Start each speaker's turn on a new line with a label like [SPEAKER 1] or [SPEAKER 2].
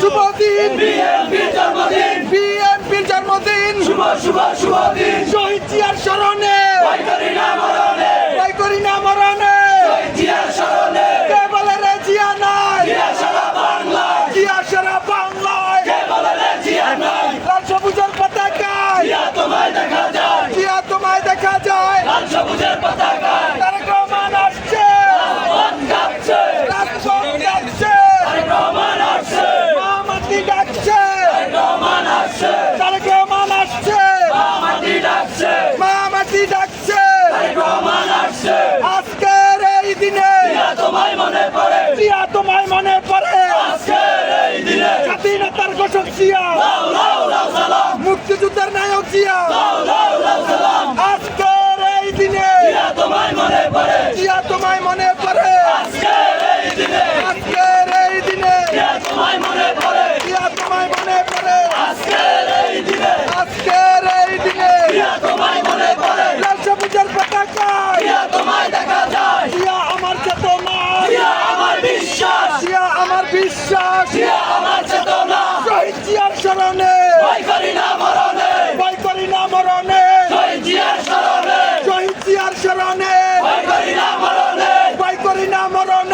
[SPEAKER 1] শুভদিন।
[SPEAKER 2] বিএনপির জন্মদিন।
[SPEAKER 1] বিএনপির জন্মদিন।
[SPEAKER 2] শুভ শুভ শুভ
[SPEAKER 1] শাসক জিয়া। মুক্তিযুদ্ধের নায়ক জিয়া। আজকের এই দিনে
[SPEAKER 2] জিয়া তোমায় মনে
[SPEAKER 1] শরণে ভয়
[SPEAKER 2] না মরণে। ভয়
[SPEAKER 1] না মরণে। শহীদ
[SPEAKER 2] জিয়ার জিয়ার না
[SPEAKER 1] মরণে। না মরণে।